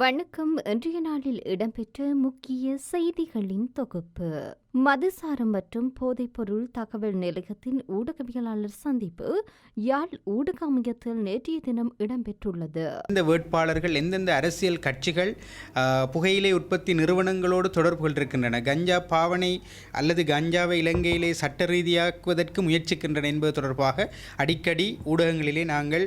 வணக்கம். இன்றைய நாளில் இடம்பெற்ற முக்கிய செய்திகளின் தொகுப்பு. மதுசாரம் மற்றும் போதைப்பொருள் தகவல் நிலையத்தின் ஊடகவியலாளர் சந்திப்பு யாழ் ஊடக அமையத்தில் நேற்றைய தினம் இடம்பெற்றுள்ளது. இந்த வேட்பாளர்கள் எந்தெந்த அரசியல் கட்சிகள் புகையிலை உற்பத்தி நிறுவனங்களோடு தொடர்பு கொண்டிருக்கின்றன கஞ்சா பாவனை அல்லது கஞ்சாவை இலங்கையிலே சட்ட ரீதியாக்குவதற்கு முயற்சிக்கின்றன என்பது தொடர்பாக அடிக்கடி ஊடகங்களிலே நாங்கள்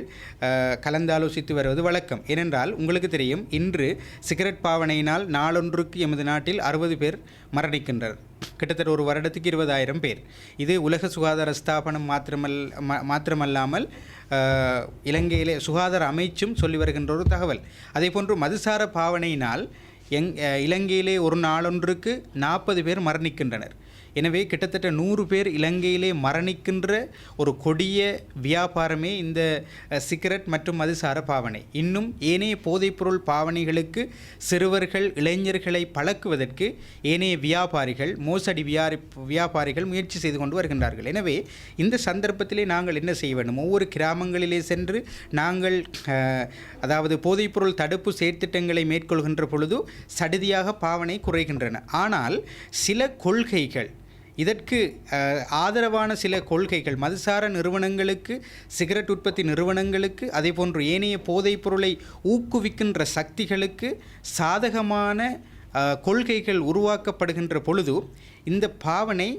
கலந்தாலோசித்து வருவது வழக்கம். ஏனென்றால் உங்களுக்கு தெரியும் இன்று சிகரெட் பாவனையினால் நாளொன்றுக்கு எமது நாட்டில் அறுபது பேர் மரணிக்கின்றனர். கிட்டத்தட்ட ஒரு வருடத்துக்கு இருபதாயிரம் பேர். இது உலக சுகாதார ஸ்தாபனம் மாத்திரமல் மாத்திரமல்லாமல் இலங்கையிலே சுகாதார அமைச்சும் சொல்லி வருகின்ற ஒரு தகவல். அதே போன்று மதுசார பாவனையினால் எங் இலங்கையிலே ஒரு நாளொன்றுக்கு நாற்பது பேர் மரணிக்கின்றனர். எனவே கிட்டத்தட்ட நூறு பேர் இலங்கையிலே மரணிக்கின்ற ஒரு கொடிய வியாபாரமே இந்த சிகரெட் மற்றும் மதுசார பாவனை இன்னும் ஏனைய போதைப்பொருள் பாவனைகளுக்கு சிறுவர்கள் இளைஞர்களை பழக்குவதற்கு ஏனைய வியாபாரிகள் மோசடி வியாரி வியாபாரிகள் முயற்சி செய்து கொண்டு வருகின்றார்கள். எனவே இந்த சந்தர்ப்பத்திலே நாங்கள் என்ன செய்ய வேண்டும்? ஒவ்வொரு கிராமங்களிலே சென்று நாங்கள் அதாவது போதைப்பொருள் தடுப்பு செயற்திட்டங்களை மேற்கொள்கின்ற பொழுது சடுதியாக பாவனை குறைகின்றன. ஆனால் சில கொள்கைகள் இதற்கு ஆதரவான சில கொள்கைகள் மதுசார நிறுவனங்களுக்கு சிகரெட் உற்பத்தி நிறுவனங்களுக்கு அதே போன்று ஏனைய போதைப் பொருளை ஊக்குவிக்கின்ற சக்திகளுக்கு சாதகமான கொள்கைகள் உருவாக்கப்படுகின்ற பொழுது இந்த பாவனை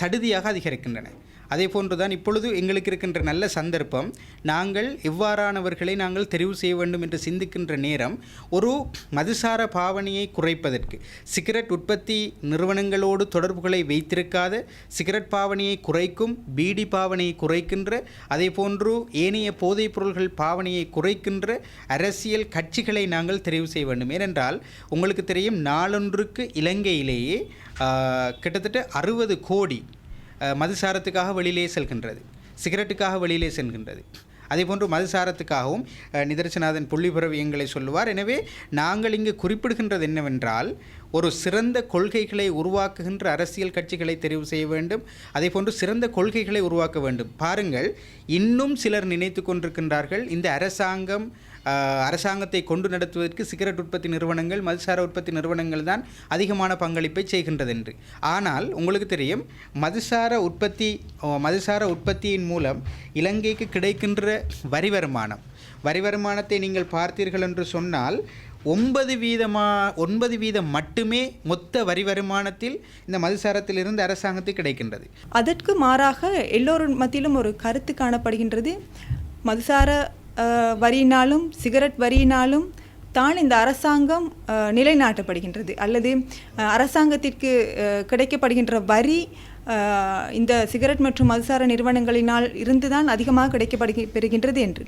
சடுதியாக அதிகரிக்கின்றன. அதே போன்றுதான் இப்பொழுது எங்களுக்கு இருக்கின்ற நல்ல சந்தர்ப்பம். நாங்கள் எவ்வாறானவர்களை நாங்கள் தெரிவு செய்ய வேண்டும் என்று சிந்திக்கின்ற நேரம் ஒரு மதுசார பாவனையை குறைப்பதற்கு. சிகரெட் உற்பத்தி நிறுவனங்களோடு தொடர்புகளை வைத்திருக்காத சிகரெட் பாவனையை குறைக்கும் பீடி பாவனையை குறைக்கின்ற அதே போன்று ஏனைய போதைப் பொருள்கள் பாவனையை குறைக்கின்ற அரசியல் கட்சிகளை நாங்கள் தெரிவு செய்ய வேண்டும். ஏனென்றால் உங்களுக்கு தெரியும் நாளொன்றுக்கு இலங்கையிலேயே கிட்டத்தட்ட அறுபது கோடி மதுசாரத்துக்காக வெளியிலே செல்கின்றது சிகரெட்டுக்காக வெளியிலே செல்கின்றது. அதேபோன்று மதுசாரத்துக்காகவும் நிதர்சநாதன் நிதர்சனாதன் புள்ளிபுறவு எங்களை சொல்லுவார். எனவே நாங்கள் இங்கு குறிப்பிடுகின்றது என்னவென்றால் ஒரு சிறந்த கொள்கைகளை உருவாக்குகின்ற அரசியல் கட்சிகளை தெரிவு செய்ய வேண்டும் அதேபோன்று சிறந்த கொள்கைகளை உருவாக்க வேண்டும். பாருங்கள் இன்னும் சிலர் நினைத்து கொண்டிருக்கின்றார்கள் இந்த அரசாங்கம் அரசாங்கத்தை கொண்டு நடத்துவதற்கு சிகரெட் உற்பத்தி நிறுவனங்கள் மதுசார உற்பத்தி நிறுவனங்கள் தான் அதிகமான பங்களிப்பை செய்கின்றது என்று ஆனால் உங்களுக்கு தெரியும் மதுசார உற்பத்தி மதுசார உற்பத்தியின் மூலம் இலங்கைக்கு கிடைக்கின்ற வரி வருமானம். வரி வருமானத்தை நீங்கள் பார்த்தீர்கள் என்று சொன்னால் ஒன்பது வீதமா ஒன்பது வீதம் மட்டுமே மொத்த வரி வருமானத்தில் இந்த மதுசாரத்திலிருந்து அரசாங்கத்துக்கு கிடைக்கின்றது. அதற்கு மாறாக எல்லோரும் மத்தியிலும் ஒரு கருத்து காணப்படுகின்றது. மதுசார வரியினாலும் சிகரெட் வரியினாலும் தான் இந்த அரசாங்கம் நிலைநாட்டப்படுகின்றது. அல்லது அரசாங்கத்திற்கு கிடைக்கப்படுகின்ற வரி இந்த சிகரெட் மற்றும் மதுசார நிறுவனங்களினால் இருந்துதான் அதிகமாக கிடைக்கப்படுகி பெறுகின்றது என்று.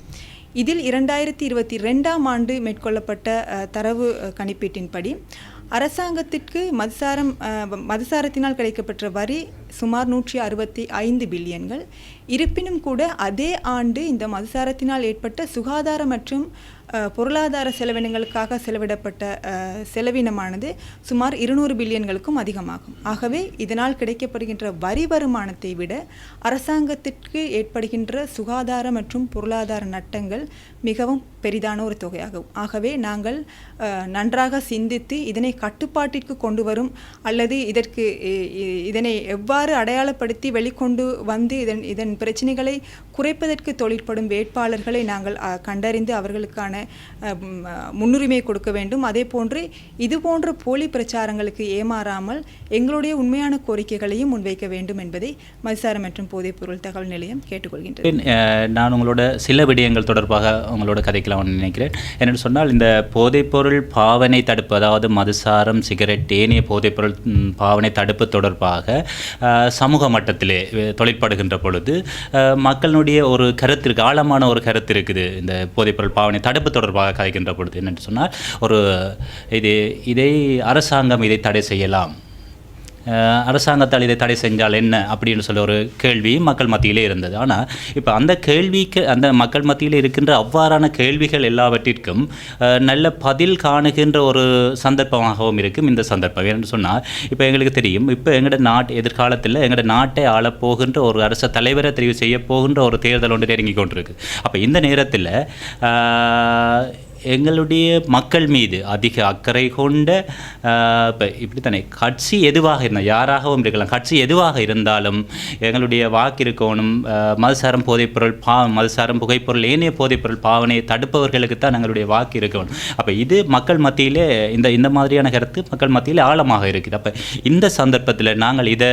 இதில் இரண்டாயிரத்தி இருபத்தி ரெண்டாம் ஆண்டு மேற்கொள்ளப்பட்ட தரவு கணிப்பீட்டின்படி அரசாங்கத்திற்கு மதுசாரம் மதுசாரத்தினால் கிடைக்கப்பெற்ற வரி சுமார் நூற்றி அறுபத்தி ஐந்து பில்லியன்கள். இருப்பினும் கூட அதே ஆண்டு இந்த மதுசாரத்தினால் ஏற்பட்ட சுகாதார மற்றும் பொருளாதார செலவினங்களுக்காக செலவிடப்பட்ட செலவினமானது சுமார் இருநூறு பில்லியன்களுக்கும் அதிகமாகும். ஆகவே இதனால் கிடைக்கப்படுகின்ற வரி வருமானத்தை விட அரசாங்கத்திற்கு ஏற்படுகின்ற சுகாதார மற்றும் பொருளாதார நட்டங்கள் மிகவும் பெரிதான ஒரு தொகையாகும். ஆகவே நாங்கள் நன்றாக சிந்தித்து இதனை கட்டுப்பாட்டிற்கு கொண்டு வரும் அல்லது இதற்கு இதனை எவ்வாறு அடையாளப்படுத்தி வெளிக்கொண்டு வந்து இதன் இதன் பிரச்சனைகளை குறைப்பதற்கு தொழிற்படும் வேட்பாளர்களை நாங்கள் கண்டறிந்து அவர்களுக்கான முன்னுரிமை கொடுக்க வேண்டும். அதே போன்று இதுபோன்ற போலி பிரச்சாரங்களுக்கு ஏமாறாமல் எங்களுடைய உண்மையான கோரிக்கைகளையும் முன்வைக்க வேண்டும் என்பதை மதிசாரம் மற்றும் போதைப்பொருள் தகவல் நிலையம் கேட்டுக்கொள்கின்றேன் நான் உங்களோட சில விடயங்கள் தொடர்பாக உங்களோட கதைக்கலாம் நினைக்கிறேன். என்னென்னு சொன்னால் இந்த போதைப்பொருள் பாவனை தடுப்பு அதாவது மதுசாரம் சிகரெட் ஏனைய போதைப்பொருள் பாவனை தடுப்பு தொடர்பாக சமூக மட்டத்திலே தொழிற்படுகின்ற பொழுது மக்களுடைய மக்களுடைய ஒரு கருத்து இருக்குது ஆழமான ஒரு கருத்து இருக்குது. இந்த போதைப்பொருள் பாவனை தடுப்பு தொடர்பாக கதைக்கின்ற பொழுது என்னென்று சொன்னால் ஒரு இது இதை அரசாங்கம் இதை தடை செய்யலாம். அரசாங்கத்தால் இதை தடை செஞ்சால் என்ன அப்படின்னு சொல்லி ஒரு கேள்வி மக்கள் மத்தியிலே இருந்தது. ஆனால் இப்போ அந்த கேள்விக்கு அந்த மக்கள் மத்தியில் இருக்கின்ற அவ்வாறான கேள்விகள் எல்லாவற்றிற்கும் நல்ல பதில் காணுகின்ற ஒரு சந்தர்ப்பமாகவும் இருக்கும் இந்த சந்தர்ப்பம். ஏன்னு சொன்னால் இப்போ எங்களுக்கு தெரியும் இப்போ எங்களோட நாட்டு எதிர்காலத்தில் எங்களோட நாட்டை ஆளப்போகின்ற ஒரு அரச தலைவரை தெரிவு செய்ய போகின்ற ஒரு தேர்தல் ஒன்று நெருங்கி கொண்டிருக்கு. அப்போ இந்த நேரத்தில் எங்களுடைய மக்கள் மீது அதிக அக்கறை கொண்ட இப்போ இப்படித்தானே கட்சி எதுவாக இருந்தால் யாராகவும் இருக்கலாம் கட்சி எதுவாக இருந்தாலும் எங்களுடைய வாக்கு இருக்கணும் மதுசாரம் போதைப்பொருள் பா மதுசாரம் புகைப்பொருள் ஏனைய போதைப்பொருள் பாவனையை தடுப்பவர்களுக்கு தான் எங்களுடைய வாக்கு இருக்கணும். அப்போ இது மக்கள் மத்தியிலே இந்த இந்த மாதிரியான கருத்து மக்கள் மத்தியில் ஆழமாக இருக்குது. அப்போ இந்த சந்தர்ப்பத்தில் நாங்கள் இதை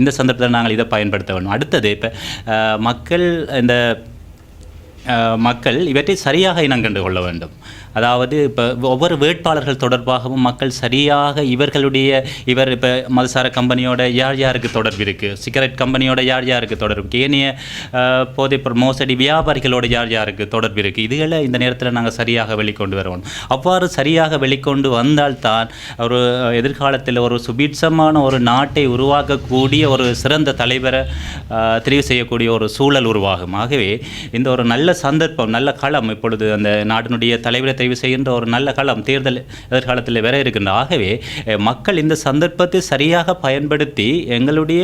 இந்த சந்தர்ப்பத்தில் நாங்கள் இதை பயன்படுத்த வேணும் அடுத்தது இப்போ மக்கள் இந்த மக்கள் இவற்றை சரியாக இனம் கண்டு கொள்ள வேண்டும். அதாவது இப்போ ஒவ்வொரு வேட்பாளர்கள் தொடர்பாகவும் மக்கள் சரியாக இவர்களுடைய இவர் இப்போ மதுசார கம்பெனியோட யார் யாருக்கு தொடர்பு இருக்குது சிகரெட் கம்பெனியோட யார் யாருக்கு தொடர்பு ஏனைய போதை மோசடி வியாபாரிகளோட யார் யாருக்கு தொடர்பு இருக்குது இதுகளை இந்த நேரத்தில் நாங்கள் சரியாக வெளிக்கொண்டு வரணும். அவ்வாறு சரியாக வெளிக்கொண்டு வந்தால்தான் ஒரு எதிர்காலத்தில் ஒரு சுபீட்சமான ஒரு நாட்டை உருவாக்கக்கூடிய ஒரு சிறந்த தலைவரை தெரிவு செய்யக்கூடிய ஒரு சூழல் உருவாகும். ஆகவே இந்த ஒரு நல்ல சந்தர்ப்பம் நல்ல களம் இப்பொழுது அந்த நாட்டினுடைய தலைவரை தெரிவு செய்கின்ற ஒரு நல்ல காலம் தேர்தல் எதிர்காலத்தில் வர இருக்கின்ற. ஆகவே மக்கள் இந்த சந்தர்ப்பத்தை சரியாக பயன்படுத்தி எங்களுடைய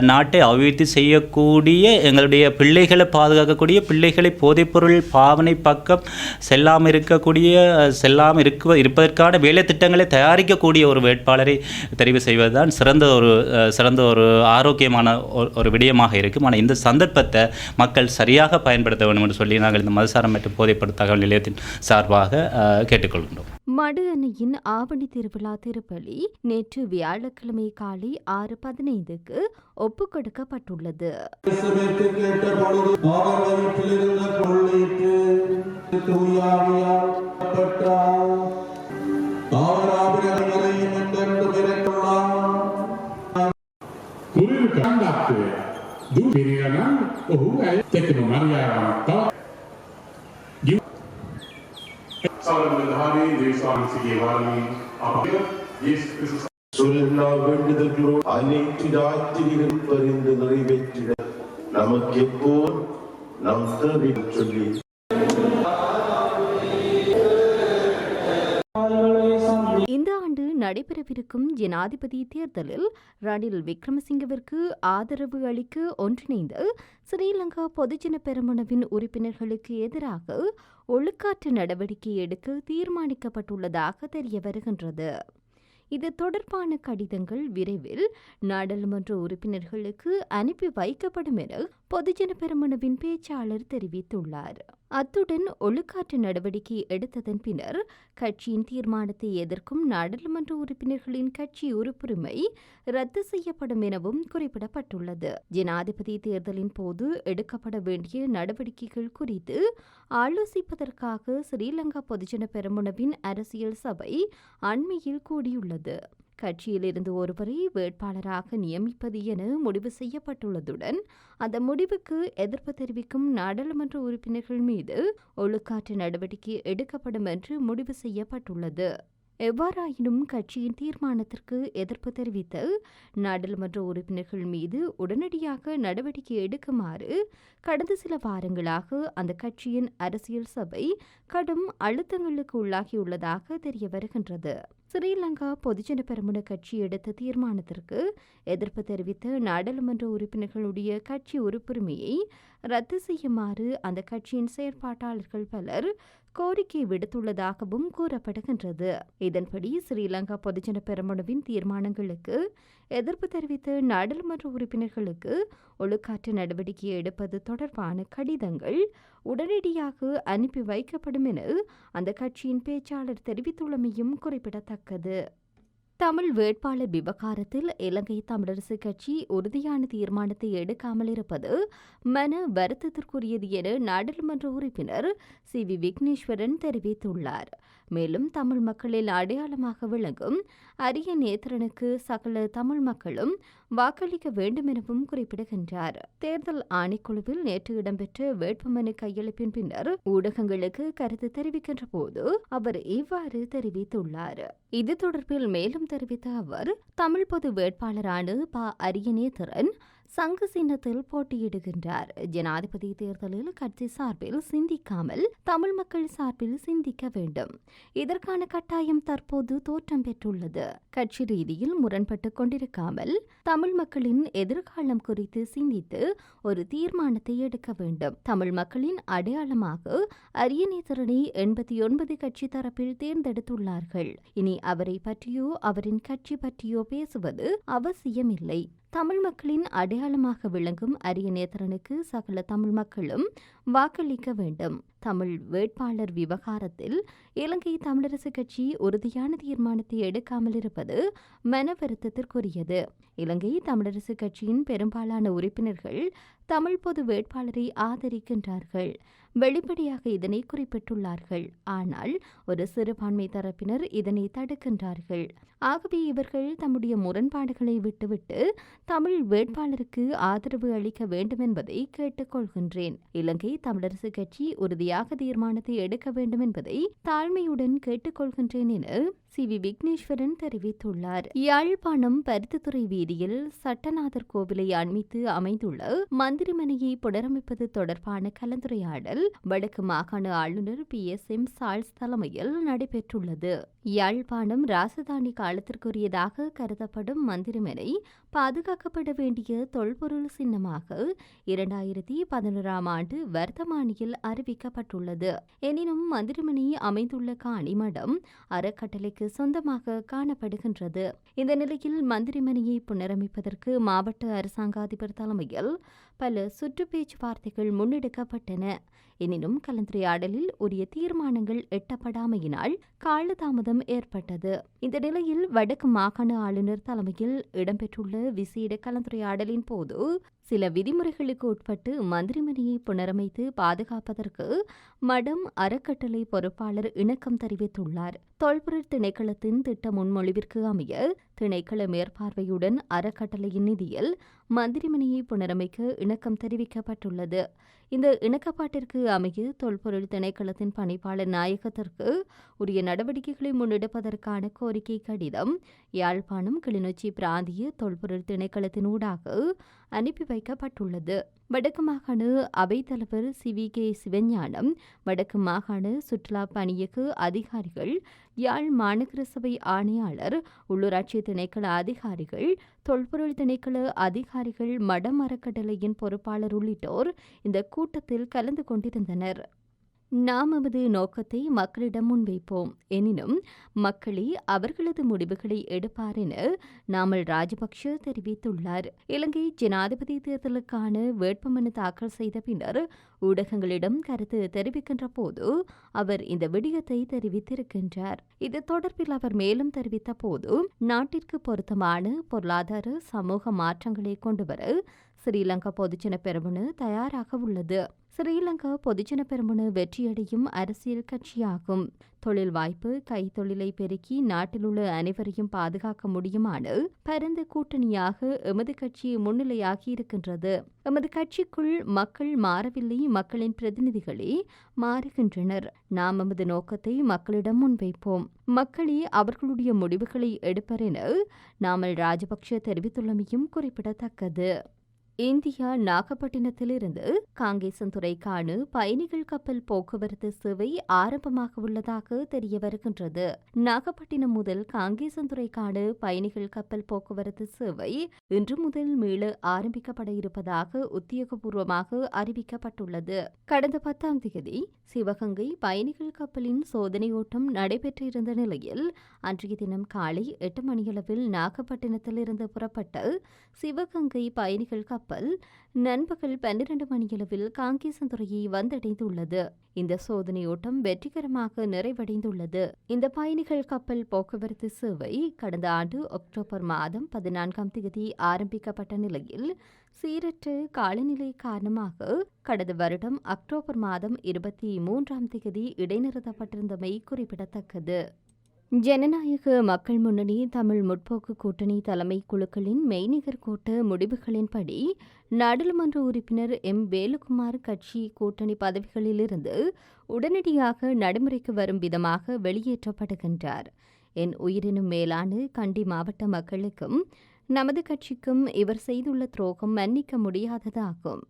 நாட்டை அபிவிருத்தி செய்யக்கூடிய எங்களுடைய பிள்ளைகளை பாதுகாக்கக்கூடிய பிள்ளைகளை போதைப்பொருள் பாவனை பக்கம் செல்லாமல் இருக்கக்கூடிய செல்லாமல் இருக்க இருப்பதற்கான வேலை திட்டங்களை தயாரிக்கக்கூடிய ஒரு வேட்பாளரை தெரிவு செய்வதுதான் சிறந்த ஒரு சிறந்த ஒரு ஆரோக்கியமான ஒரு- ஒரு விடயமாக இருக்கும். ஆனால் இந்த சந்தர்ப்பத்தை மக்கள் சரியாக பயன்படுத்த வேண்டும் என்று சொல்லி நாங்கள் இந்த மதுசாரம் மற்றும் போதைப்பொருள் தகவல் நிலையத்தின் சார்பாக அஹ், கேட்டுக்கொள்கின்றோம். மடு அணையின் ஆவணி திருவிழா திருப்பலி நேற்று வியாழக்கிழமை காலை ஆறு பதினைந்துக்கு பொழுது அவர் வயிற்றிலிருந்த கொள்ளையிட்டு தூயாவியால் பெற்றார் அவர் ஆபிரகங்களையும் என்றென்றும் வேண்டுதல்களோடு அனைத்து ராத்திரிகள் பரிந்து நிறைவேற்றிட. நமக்கு எப்போ நம் சொல்லி நடைபெறவிருக்கும் ஜனாதிபதி தேர்தலில் ரணில் விக்ரமசிங்கவிற்கு ஆதரவு அளிக்க ஒன்றிணைந்து ஸ்ரீலங்கா பொதுஜன பெருமனவின் உறுப்பினர்களுக்கு எதிராக ஒழுக்காற்று நடவடிக்கை எடுக்க தீர்மானிக்கப்பட்டுள்ளதாக தெரிய வருகின்றது. இது தொடர்பான கடிதங்கள் விரைவில் நாடாளுமன்ற உறுப்பினர்களுக்கு அனுப்பி வைக்கப்படும் என பொதுஜன பெருமனவின் பேச்சாளர் தெரிவித்துள்ளார். அத்துடன் ஒழுக்காற்று நடவடிக்கை எடுத்ததன் பின்னர் கட்சியின் தீர்மானத்தை எதிர்க்கும் நாடாளுமன்ற உறுப்பினர்களின் கட்சி உறுப்புரிமை ரத்து செய்யப்படும் எனவும் குறிப்பிடப்பட்டுள்ளது. ஜனாதிபதி தேர்தலின் போது எடுக்கப்பட வேண்டிய நடவடிக்கைகள் குறித்து ஆலோசிப்பதற்காக ஸ்ரீலங்கா பொதுஜன பெருமுனவின் அரசியல் சபை அண்மையில் கூடியுள்ளது. கட்சியிலிருந்து ஒருவரை வேட்பாளராக நியமிப்பது என முடிவு செய்யப்பட்டுள்ளதுடன் அந்த முடிவுக்கு எதிர்ப்பு தெரிவிக்கும் நாடாளுமன்ற உறுப்பினர்கள் மீது ஒழுக்காற்று நடவடிக்கை எடுக்கப்படும் என்று முடிவு செய்யப்பட்டுள்ளது. எவ்வாறாயினும் கட்சியின் தீர்மானத்திற்கு எதிர்ப்பு தெரிவித்த நாடாளுமன்ற உறுப்பினர்கள் மீது உடனடியாக நடவடிக்கை எடுக்குமாறு கடந்த சில வாரங்களாக அந்த கட்சியின் அரசியல் சபை கடும் அழுத்தங்களுக்கு உள்ளாகியுள்ளதாக தெரிய வருகின்றது ஸ்ரீலங்கா பொதுஜன பெரமுன கட்சி எடுத்த தீர்மானத்திற்கு எதிர்ப்பு தெரிவித்த நாடாளுமன்ற உறுப்பினர்களுடைய கட்சி உறுப்புரிமையை ரத்து செய்யுமாறு அந்த கட்சியின் செயற்பாட்டாளர்கள் பலர் கோரிக்கை விடுத்துள்ளதாகவும் கூறப்படுகின்றது. இதன்படி ஸ்ரீலங்கா பொதுஜன பெருமனுவின் தீர்மானங்களுக்கு எதிர்ப்பு தெரிவித்த நாடாளுமன்ற உறுப்பினர்களுக்கு ஒழுக்காற்று நடவடிக்கை எடுப்பது தொடர்பான கடிதங்கள் உடனடியாக அனுப்பி வைக்கப்படும் என அந்த கட்சியின் பேச்சாளர் தெரிவித்துள்ளமையும் குறிப்பிடத்தக்கது. தமிழ் வேட்பாளர் விவகாரத்தில் இலங்கை தமிழரசு கட்சி உறுதியான தீர்மானத்தை எடுக்காமல் இருப்பது மன வருத்தத்திற்குரியது என நாடாளுமன்ற உறுப்பினர் சி வி விக்னேஸ்வரன் தெரிவித்துள்ளார். மேலும் தமிழ் மக்களில் அடையாளமாக விளங்கும் அரிய நேத்திரனுக்கு சகல தமிழ் மக்களும் வாக்களிக்க வேண்டும் எனவும் குறிப்பிடுகின்றார். தேர்தல் ஆணைக்குழுவில் நேற்று இடம்பெற்ற வேட்புமனு கையளிப்பின் பின்னர் ஊடகங்களுக்கு கருத்து தெரிவிக்கின்ற போது அவர் இவ்வாறு தெரிவித்துள்ளார். இது தொடர்பில் மேலும் தெரிவித்த அவர் தமிழ் பொது வேட்பாளரான ப அரியநேத்திரன் சங்கு சின்னத்தில் போட்டியிடுகின்றார். ஜனாதிபதி தேர்தலில் கட்சி சார்பில் சிந்திக்காமல் தமிழ் மக்கள் சார்பில் சிந்திக்க வேண்டும். இதற்கான கட்டாயம் தற்போது தோற்றம் பெற்றுள்ளது. கட்சி ரீதியில் முரண்பட்டு கொண்டிருக்காமல் தமிழ் மக்களின் எதிர்காலம் குறித்து சிந்தித்து ஒரு தீர்மானத்தை எடுக்க வேண்டும். தமிழ் மக்களின் அடையாளமாக அரியநேசரனை எண்பத்தி ஒன்பது கட்சி தரப்பில் தேர்ந்தெடுத்துள்ளார்கள். இனி அவரை பற்றியோ அவரின் கட்சி பற்றியோ பேசுவது அவசியமில்லை. தமிழ் மக்களின் அடையாளமாக விளங்கும் அரியநேத்திரனுக்கு சகல தமிழ் மக்களும் வாக்களிக்க வேண்டும். தமிழ் வேட்பாளர் விவகாரத்தில் இலங்கை தமிழரசு கட்சி உறுதியான தீர்மானத்தை எடுக்காமல் இருப்பது மன வருத்தத்திற்குரியது இலங்கை தமிழரசு கட்சியின் பெரும்பாலான உறுப்பினர்கள் தமிழ் பொது வேட்பாளரை ஆதரிக்கின்றார்கள். வெளிப்படையாக இதனை குறிப்பிட்டுள்ளார்கள். ஆனால் ஒரு சிறுபான்மை தரப்பினர் இதனை தடுக்கின்றார்கள். ஆகவே இவர்கள் தம்முடைய முரண்பாடுகளை விட்டுவிட்டு தமிழ் வேட்பாளருக்கு ஆதரவு அளிக்க வேண்டும் என்பதை கேட்டுக்கொள்கின்றேன். இலங்கை தமிழரசு கட்சி உறுதியாக தீர்மானத்தை எடுக்க வேண்டும் என்பதை தாழ்மையுடன் கேட்டுக்கொள்கின்றேன் என சி. வி. விக்னேஸ்வரன் தெரிவித்துள்ளார். யாழ்ப்பாணம் பருத்தித்துறை வீதியில் சட்டநாதர் கோவிலை அண்மித்து அமைந்துள்ள மந்திரிமனையை புனரமைப்பது தொடர்பான கலந்துரையாடல் வடக்கு மாகாண ஆளுநர் பி எஸ் எம் சால்ஸ் தலைமையில் நடைபெற்றுள்ளது. யாழ்ப்பாணம் ராசதானி காலத்திற்குரியதாக கருதப்படும் மந்திரிமனை பாதுகாக்கப்பட வேண்டிய தொல்பொருள் சின்னமாக இரண்டாயிரத்தி பதினோராம் ஆண்டு வர்த்தமானியில் அறிவிக்கப்பட்டுள்ளது. எனினும் மந்திரிமனை அமைந்துள்ள காணிமடம் அறக்கட்டளைக்கு சொந்தமாக காணப்படுகின்றது. இந்த நிலையில் மந்திரிமனையை புனரமைப்பதற்கு மாவட்ட அரசாங்க அதிபர் தலைமையில் பல சுற்று பேச்சுவார்த்தைகள் முன்னெடுக்கப்பட்டன. எனினும் கலந்துரையாடலில் உரிய தீர்மானங்கள் எட்டப்படாமையினால் காலதாமதம் ஏற்பட்டது. இந்த நிலையில் வடக்கு மாகாண ஆளுநர் தலைமையில் இடம்பெற்றுள்ள விசேட கலந்துரையாடலின் போது சில விதிமுறைகளுக்கு உட்பட்டு மந்திரிமணியை புனரமைத்து பாதுகாப்பதற்கு மடம் அறக்கட்டளை பொறுப்பாளர் இணக்கம் தெரிவித்துள்ளார். தொல்பொருள் திணைக்களத்தின் திட்ட முன்மொழிவிற்கு அமைய திணைக்கள மேற்பார்வையுடன் அறக்கட்டளையின் நிதியில் மந்திரிமணியை புனரமைக்க இணக்கம் தெரிவிக்கப்பட்டுள்ளது. இந்த இணக்கப்பாட்டிற்கு அமைய தொல்பொருள் திணைக்களத்தின் பணிப்பாளர் நாயகத்திற்கு உரிய நடவடிக்கைகளை முன்னெடுப்பதற்கான கோரிக்கை கடிதம் யாழ்ப்பாணம் கிளிநொச்சி பிராந்திய தொல்பொருள் திணைக்களத்தின் ஊடாக அனுப்பி வைக்கப்பட்டுள்ளது. வடக்கு மாகாண அவைத்தலைவர் சி. வி. கே. சிவஞானம் வடக்கு மாகாண சுற்றுலா பணியக அதிகாரிகள் யாழ் மாநகர சபை ஆணையாளர் உள்ளூராட்சி திணைக்கள அதிகாரிகள் தொல்பொருள் திணைக்கள அதிகாரிகள் மடம் அறக்கட்டளையின் பொறுப்பாளர் உள்ளிட்டோர் இந்த கூட்டத்தில் கலந்து கொண்டிருந்தனர். நாம் நமது நோக்கத்தை மக்களிடம் முன்வைப்போம். எனினும் மக்களே அவர்களது முடிவுகளை எடுப்பார் என நாமல் ராஜபக்ஷ தெரிவித்துள்ளார். இலங்கை ஜனாதிபதி தேர்தலுக்கான வேட்புமனு தாக்கல் செய்த பின்னர் ஊடகங்களிடம் கருத்து தெரிவிக்கின்ற போது அவர் இந்த விடயத்தை தெரிவித்திருக்கின்றார். இது தொடர்பில் அவர் மேலும் தெரிவித்த போது நாட்டிற்கு பொருத்தமான பொருளாதார சமூக மாற்றங்களை கொண்டுவர ஸ்ரீலங்கா பொதுஜன பெருமனு தயாராக உள்ளது. ஸ்ரீலங்கா பொதுஜன பெரமுன வெற்றியடையும் அரசியல் கட்சியாகும். தொழில் வாய்ப்பு கைத்தொழிலை பெருக்கி நாட்டிலுள்ள அனைவரையும் பாதுகாக்க முடியுமான பரந்த கூட்டணியாக எமது கட்சி முன்னிலையாகி இருக்கின்றது. எமது கட்சிக்குள் மக்கள் மாறவில்லை மக்களின் பிரதிநிதிகளே மாறுகின்றனர். நாம் எமது நோக்கத்தை மக்களிடம் முன்வைப்போம். மக்களே அவர்களுடைய முடிவுகளை எடுப்பர் என நாமல் ராஜபக்ஷ தெரிவித்துள்ளமையும் குறிப்பிடத்தக்கது. இந்தியா நாகப்பட்டினத்திலிருந்து காங்கேசன்துறைக்கான பயணிகள் கப்பல் போக்குவரத்து சேவை ஆரம்பமாக உள்ளதாக தெரிய வருகின்றது. நாகப்பட்டினம் முதல் காங்கேசன்துறைக்கான பயணிகள் கப்பல் போக்குவரத்து சேவை இன்று முதல் மீள ஆரம்பிக்கப்பட இருப்பதாக உத்தியோகபூர்வமாக அறிவிக்கப்பட்டுள்ளது. கடந்த பத்தாம் தேதி சிவகங்கை பயணிகள் கப்பலின் சோதனையோட்டம் நடைபெற்றிருந்த நிலையில் அன்றைய தினம் காலை எட்டு மணியளவில் நாகப்பட்டினத்திலிருந்து புறப்பட்ட சிவகங்கை பயணிகள் கப்பல் கப்பல் நண்பகல் பன்னிரண்டு மணியளவில் காங்கேசந்துறையை வந்தடைந்துள்ளது. இந்த சோதனை ஓட்டம் வெற்றிகரமாக நிறைவடைந்துள்ளது. இந்த பயணிகள் கப்பல் போக்குவரத்து சேவை கடந்த ஆண்டு அக்டோபர் மாதம் பதினான்காம் தேதி ஆரம்பிக்கப்பட்ட நிலையில் சீரற்ற காலநிலை காரணமாக கடந்த வருடம் அக்டோபர் மாதம் இருபத்தி மூன்றாம் தேதி இடைநிறுத்தப்பட்டிருந்தமை குறிப்பிடத்தக்கது. ஜனநாயக மக்கள் முன்னணி தமிழ் முற்போக்கு கூட்டணி தலைமை குழுக்களின் மெய்நிகர் கூட்ட முடிவுகளின்படி நாடாளுமன்ற உறுப்பினர் எம். வேலுக்குமார் கட்சி கூட்டணி பதவிகளிலிருந்து உடனடியாக நடைமுறைக்கு வரும் விதமாக வெளியேற்றப்படுகின்றார். என் உயிரினும் மேலான கண்டி மாவட்ட மக்களுக்கும் நமது கட்சிக்கும் இவர் செய்துள்ள துரோகம் மன்னிக்க முடியாததாகும்.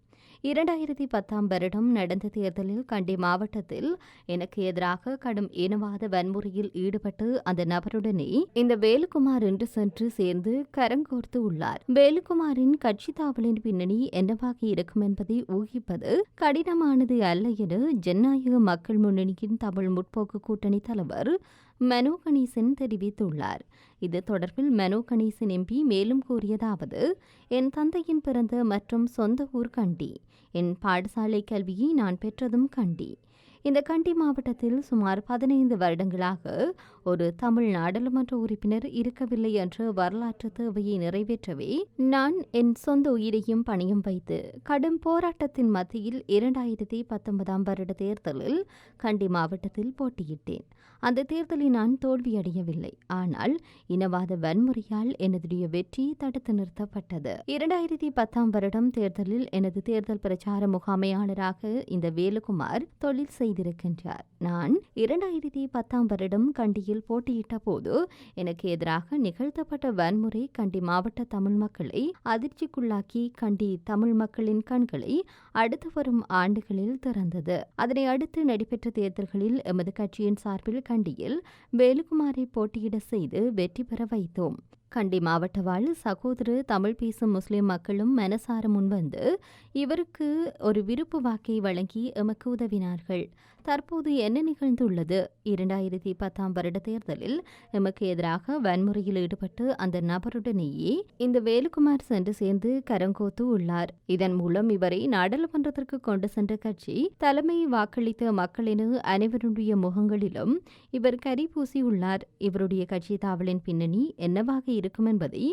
இரண்டாயிரத்தி பத்தாம் வருடம் நடந்த தேர்தலில் கண்டி மாவட்டத்தில் எனக்கு எதிராக கடும் இனவாத வன்முறையில் ஈடுபட்டு அந்த நபருடனே இந்த வேலுக்குமார் என்று சென்று சேர்ந்து கரங்கோர்த்து உள்ளார். வேலுக்குமாரின் கட்சி தாவலின் பின்னணி என்னவாக இருக்கும் என்பதை ஊகிப்பது கடினமானது அல்ல என ஜனநாயக மக்கள் முன்னணியின் தமிழ் முற்போக்கு கூட்டணி தலைவர் மனோ கணேசன் தெரிவித்துள்ளார். இது தொடர்பில் மனோ கணேசன் எம்பி மேலும் கூறியதாவது என் தந்தையின் பிறந்த மற்றும் சொந்த ஊர் கண்டி. என் பாடசாலை கல்வியை நான் பெற்றதும் கண்டி. இந்த கண்டி மாவட்டத்தில் சுமார் பதினைந்து வருடங்களாக ஒரு தமிழ் நாடாளுமன்ற உறுப்பினர் இருக்கவில்லை என்ற வரலாற்று தேவையை நிறைவேற்றவே நான் என் சொந்த உயிரையும் பணியும் வைத்து கடும் போராட்டத்தின் மத்தியில் இரண்டாயிரத்தி பத்தொன்பதாம் வருட தேர்தலில் கண்டி மாவட்டத்தில் போட்டியிட்டேன். அந்த தேர்தலில் நான் தோல்வியடையவில்லை. ஆனால் இனவாத வன்முறையால் எனதுடைய வெற்றி தடுத்து நிறுத்தப்பட்டது. இரண்டாயிரத்தி பத்தாம் வருடம் தேர்தலில் எனது தேர்தல் பிரச்சார முகாமையாளராக இந்த வேலுகுமார் தொழில் செய்திருக்கின்றார். நான் இரண்டாயிரத்தி பத்தாம் வருடம் கண்டியில் போட்டியிட்ட போது எனக்கு எதிராக நிகழ்த்தப்பட்ட வன்முறை கண்டி மாவட்ட தமிழ் மக்களை அதிர்ச்சிக்குள்ளாக்கி கண்டி தமிழ் மக்களின் கண்களை அடுத்து வரும் ஆண்டுகளில் திறந்தது. அதனை அடுத்து நடைபெற்ற தேர்தல்களில் எமது கட்சியின் சார்பில் கண்டியில் வேலுகுமாரை போட்டியிட செய்து வெற்றி பெற வைத்தோம். கண்டி மாவட்ட வாழ் சகோதர தமிழ் பேசும் முஸ்லிம் மக்களும் மனசார முன்வந்து இவருக்கு ஒரு விருப்பு வாக்கை வழங்கி எமக்கு உதவினார்கள். தற்போது என்ன நிகழ்ந்துள்ளது? இரண்டாயிரத்தி பத்தாம் வருட தேர்தலில் எமக்கு எதிராக வன்முறையில் ஈடுபட்டு அந்த நபருடனேயே இந்த வேலுக்குமார் சென்று சேர்ந்து கரங்கோத்து உள்ளார். இதன் மூலம் இவரை நாடாளுமன்றத்திற்கு கொண்டு சென்ற கட்சி தலைமை வாக்களித்த மக்களின் அனைவருடைய முகங்களிலும் இவர் கரி பூசியுள்ளார் இவருடைய கட்சி தாவலின் பின்னணி என்னவாக இருக்கும் என்பதை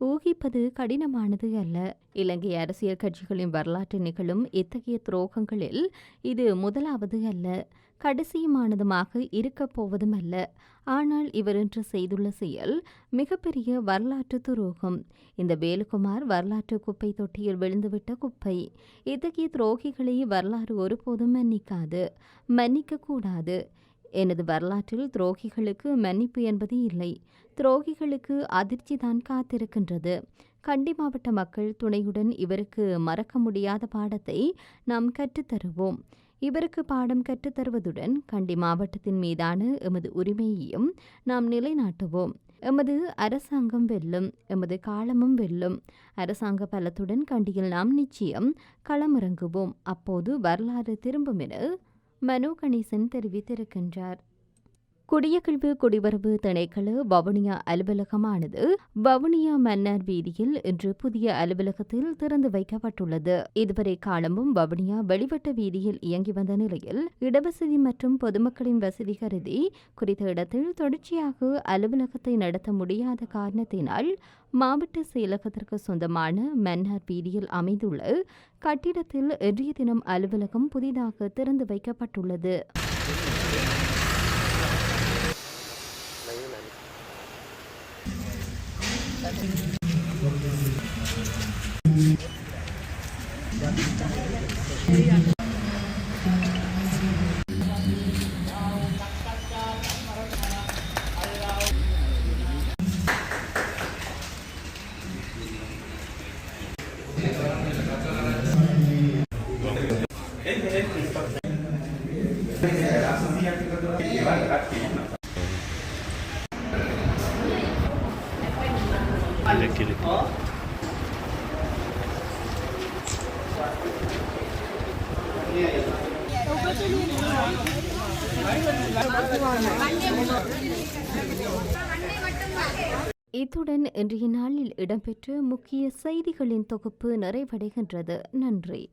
ஊகிப்பது கடினமானது அல்ல. இலங்கை அரசியல் கட்சிகளின் வரலாற்று நிகழும் இத்தகைய துரோகங்களில் இது முதலாவது அல்ல. கடைசியுமானதுமாக இருக்கப் போவதும் அல்ல. ஆனால் இவர் இன்று செய்துள்ள செயல் மிகப்பெரிய வரலாற்று துரோகம். இந்த வேலுகுமார் வரலாற்று குப்பை தொட்டியில் விழுந்துவிட்ட குப்பை. இத்தகைய துரோகிகளை வரலாறு ஒருபோதும் மன்னிக்காது. மன்னிக்க கூடாது. எனது வரலாற்றில் துரோகிகளுக்கு மன்னிப்பு என்பது இல்லை. துரோகிகளுக்கு அதிர்ச்சி தான் காத்திருக்கின்றது. கண்டி மாவட்ட மக்கள் துணையுடன் இவருக்கு மறக்க முடியாத பாடத்தை நாம் கற்றுத்தருவோம். இவருக்கு பாடம் கற்றுத்தருவதுடன் கண்டி மாவட்டத்தின் மீதான எமது உரிமையையும் நாம் நிலைநாட்டுவோம். எமது அரசாங்கம் வெல்லும் எமது காலமும் வெல்லும். அரசாங்க பலத்துடன் கண்டியில் நாம் நிச்சயம் களமிறங்குவோம். அப்போது வரலாறு திரும்பும் என மனோ கணேசன் தெரிவித்திருக்கின்றார். குடியகழ்வு குடிவரவு திணைக்கள வவுனியா அலுவலகமானது வவுனியா மன்னார் வீதியில் இன்று புதிய அலுவலகத்தில் திறந்து வைக்கப்பட்டுள்ளது. இதுவரை காலமும் வவுனியா வெளிவட்ட வீதியில் இயங்கி வந்த நிலையில் இடவசதி மற்றும் பொதுமக்களின் வசதி கருதி குறித்த இடத்தில் தொடர்ச்சியாக அலுவலகத்தை நடத்த முடியாத காரணத்தினால் மாவட்ட செயலகத்திற்கு சொந்தமான மன்னார் வீதியில் அமைந்துள்ள கட்டிடத்தில் இன்றைய தினம் அலுவலகம் புதிதாக திறந்து வைக்கப்பட்டுள்ளது. இத்துடன் இன்றைய நாளில் இடம்பெற்ற முக்கிய செய்திகளின் தொகுப்பு நிறைவடைகின்றது. நன்றி.